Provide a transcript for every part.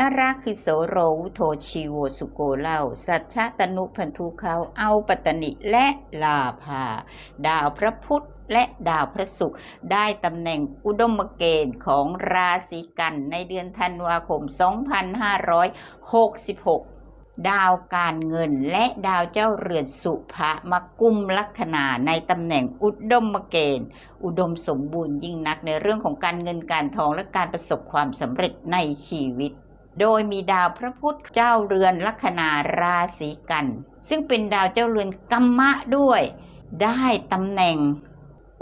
นาราคือโสโรวุโทชีโวสุโกเล่า สัชชะตนุพันธุเขาเอาปัตตนิและลาภา ดาวพระพุธและดาวพระศุกร์ได้ตำแหน่งอุดมเกณฑ์ของราศีกันในเดือนธันวาคม 2566ดาวการเงินและดาวเจ้าเรือนสุภะมากุมลัคนาในตำแหน่งอุดมเกณฑ์ อุดมสมบูรณ์ยิ่งนักในเรื่องของการเงินการทองและการประสบความสำเร็จในชีวิต โดยมีดาวพระพุธเจ้าเรือนลัคนาราศีกัน ซึ่งเป็นดาวเจ้าเรือนกัมมะด้วย ได้ตำแหน่ง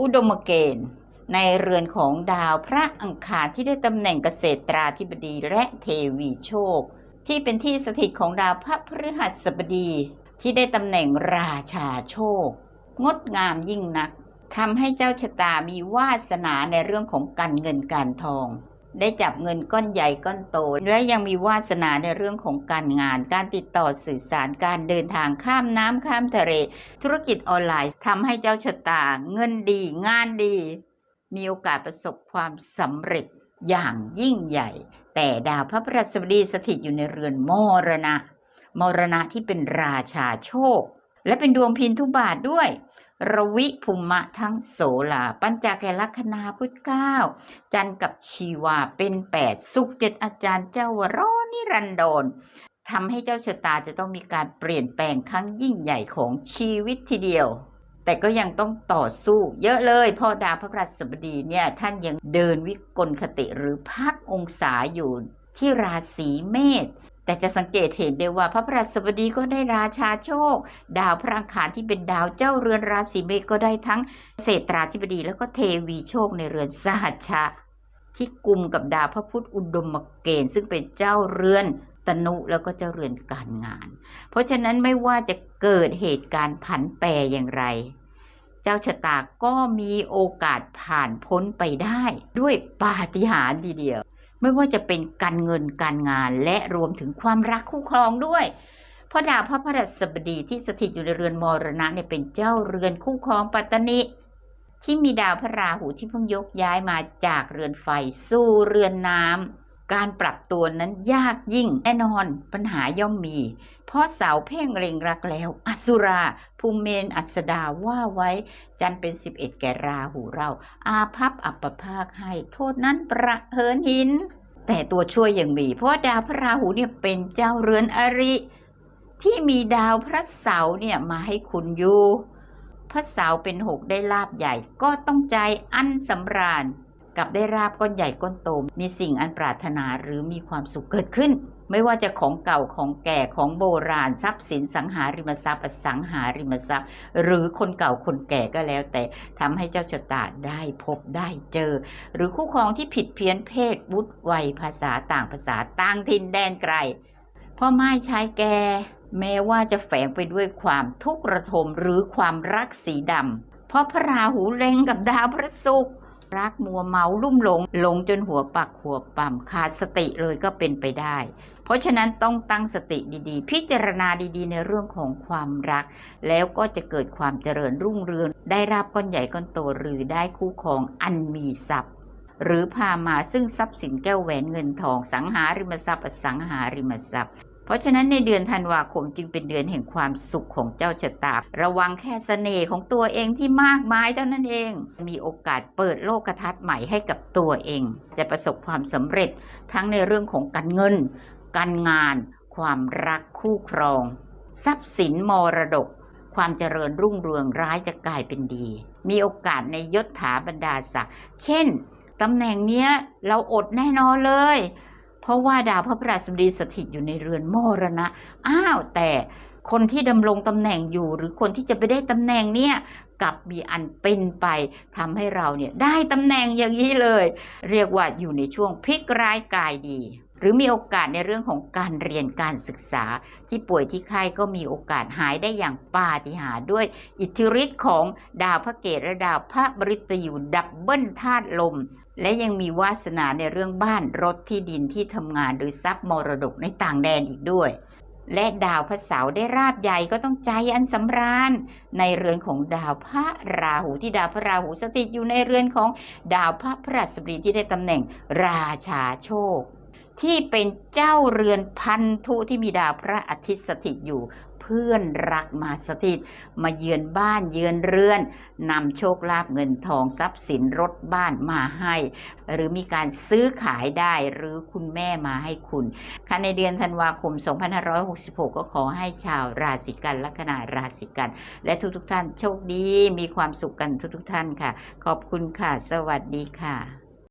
อุดมเกณฑ์ ในเรือนของดาวพระอังคารที่ได้ตำแหน่งเกษตราธิบดีและเทวีโชค ที่เป็นที่สถิตของดาวพระพฤหัสบดีที่ได้ตำแหน่งราชาโชค งดงามยิ่งนักทำให้เจ้าชะตามีวาสนาในเรื่องของการเงินการทอง ได้จับเงินก้อนใหญ่ก้อนโต และยังมีวาสนาในเรื่องของการงาน การติดต่อสื่อสารการเดินทางข้ามน้ำข้ามทะเล ธุรกิจออนไลน์ทำให้เจ้าชะตา เงินดี งานดี มีโอกาสประสบความสำเร็จอย่างยิ่งใหญ่ แต่ดาวพระพฤหัสบดีสถิตอยู่ในเรือนมรณะ มรณะที่เป็นราชาโชค และเป็นดวงพินทุบาทด้วย ระวิภุมะทั้งโสลา ปัญจแกลัคนาพุทธเก้า จันทร์กับชีวาเป็นแปดสุขเจ็ดอาจารย์เจ้าวรอนิรันดรทำให้เจ้าชะตาจะต้องมีการเปลี่ยนแปลงครั้งยิ่งใหญ่ของชีวิตทีเดียว แต่ก็ยังต้องต่อสู้เยอะเลยพราะดาวพระพฤหัสบดีเนี่ยท่านยังเดินวิกลคติหรือพักองศาอยู่ที่ราศีเมษ แต่จะสังเกตเห็นได้ว่าพระพฤหัสบดีก็ได้ราชาโชค ดาวพระอังคารที่เป็นดาวเจ้าเรือนราศีเมษก็ได้ทั้งเศรษฐราธิบดีแล้วก็เทวีโชคในเรือนสหัชชะ ที่กลุ่มกับดาวพระพุธอุดมเกณฑ์ ซึ่งเป็นเจ้าเรือนตนุแล้วก็เจ้าเรือนการงาน เพราะฉะนั้นไม่ว่าจะเกิดเหตุการณ์ผันแปรอย่างไร เจ้าชะตาก็มีโอกาสผ่านพ้นไปได้ด้วยปาฏิหาริย์ทีเดียว ไม่ว่าจะเป็นการเงินการงานและรวมถึงความรักคู่ครองด้วย เพราะดาวพระพฤหัสบดีที่สถิตอยู่ในเรือนมรณะเนี่ยเป็นเจ้าเรือนคู่ครองปัตตนิที่มีดาวพระราหูที่เพิ่งยกย้ายมาจากเรือนไฟสู่เรือนน้ำ การปรับตัวนั้นยากยิ่งแน่นอนปัญหาย่อมมี เพราะเสาเพ่งเล็งรักแล้ว อสุราภูมิเมนอัสดาว่าไว้ จันเป็น11แก่ราหูเรา อาพับอัปภาคให้ โทษนั้นประเหินหิน แต่ตัวช่วยยังมี เพราะดาวพระราหูเนี่ยเป็นเจ้าเรือนอริ ที่มีดาวพระเสาเนี่ยมาให้คุณอยู่พระเสาเป็นหกได้ลาบใหญ่ก็ต้องใจอันสำราญ กับได้ราบก้อนใหญ่ก้อนโต มีสิ่งอันปรารถนาหรือมีความสุขเกิดขึ้น ไม่ว่าจะของเก่าของแก่ของโบราณทรัพย์สินสังหาริมทรัพย์อสังหาริมทรัพย์ หรือคนเก่าคนแก่ก็แล้ว แต่ทำให้เจ้าชะตาได้พบได้เจอ หรือคู่ครองที่ผิดเพี้ยนเพศวุฒิวัยภาษาต่างภาษาต่างถิ่นแดนไกลพ่อไม้ชายแก่แม้ว่าจะแฝงไปด้วยความทุกข์ระทมหรือความรักสีดำเพราะพระราหูเล็งกับดาวพระศุกร์ รักมัวเมาลุ่มหลงหลงจนหัวปักหัวปั๊มขาดสติเลยก็เป็นไปได้ เพราะฉะนั้นต้องตั้งสติดีๆ พิจารณาดีๆ ในเรื่องของความรัก แล้วก็จะเกิดความเจริญรุ่งเรืองได้รับก้อนใหญ่ก้อนโตหรือได้คู่ครองอันมีทรัพย์หรือพามาซึ่งทรัพย์สินแก้วแหวนเงินทองสังหาริมทรัพย์อสังหาริมทรัพย์ เพราะฉะนั้นในเดือนธันวาคมจึงเป็นเดือนแห่งความสุขของเจ้าชะตา ระวังแค่เสน่ห์ของตัวเองที่มากมายเท่านั้นเอง มีโอกาสเปิดโลกทัศน์ใหม่ให้กับตัวเอง จะประสบความสำเร็จทั้งในเรื่องของการเงิน การงาน ความรักคู่ครอง ทรัพย์สินมรดก ความเจริญรุ่งเรืองร้ายจะกลายเป็นดี มีโอกาสในยศถาบรรดาศักดิ์ เช่นตำแหน่งเนี้ยเราอดแน่นอนเลย เพราะว่าดาวพระพฤหัสบดีสถิตอยู่ในเรือนมรณะ อ้าวแต่คนที่ดำรงตำแหน่งอยู่หรือคนที่จะไปได้ตำแหน่งเนี่ยกลับมีอันเป็นไปทำให้เราเนี่ยได้ตำแหน่งอย่างนี้เลย เรียกว่าอยู่ในช่วงพลิกร้ายกายดี หรือมีโอกาสในเรื่องของการเรียนการศึกษา ที่ป่วยที่ไข้ก็มีโอกาสหายได้อย่างปาฏิหาริย์ด้วยอิทธิฤทธิ์ของดาวพระเกตและดาวพระบริตยูดับเบิลธาตุลม และยังมีวาสนาในเรื่องบ้านรถที่ดินที่ทำงานหรือทรัพย์มรดกในต่างแดนอีกด้วย และดาวพระเสาร์ได้ราบใหญ่ก็ต้องใจอันสำราญ ในเรือนของดาวพระราหูที่ดาวพระราหูสถิตอยู่ในเรือนของดาวพระพฤหัสบดีที่ได้ตำแหน่งราชาโชค ที่เป็นเจ้าเรือนพันธุที่มีดาวพระอาทิตย์สถิตอยู่ เพื่อนรักมาสถิต มาเยือนบ้านเยือนเรือนนำโชคลาภเงินทองทรัพย์สินรถบ้านมาให้ หรือมีการซื้อขายได้หรือคุณแม่มาให้คุณค่ะในเดือนธันวาคม 2566 ก็ขอให้ชาวราศีกันลัคนาราศีกัน และทุกๆท่านโชคดีมีความสุขกันทุกๆท่านค่ะ ขอบคุณค่ะ สวัสดีค่ะ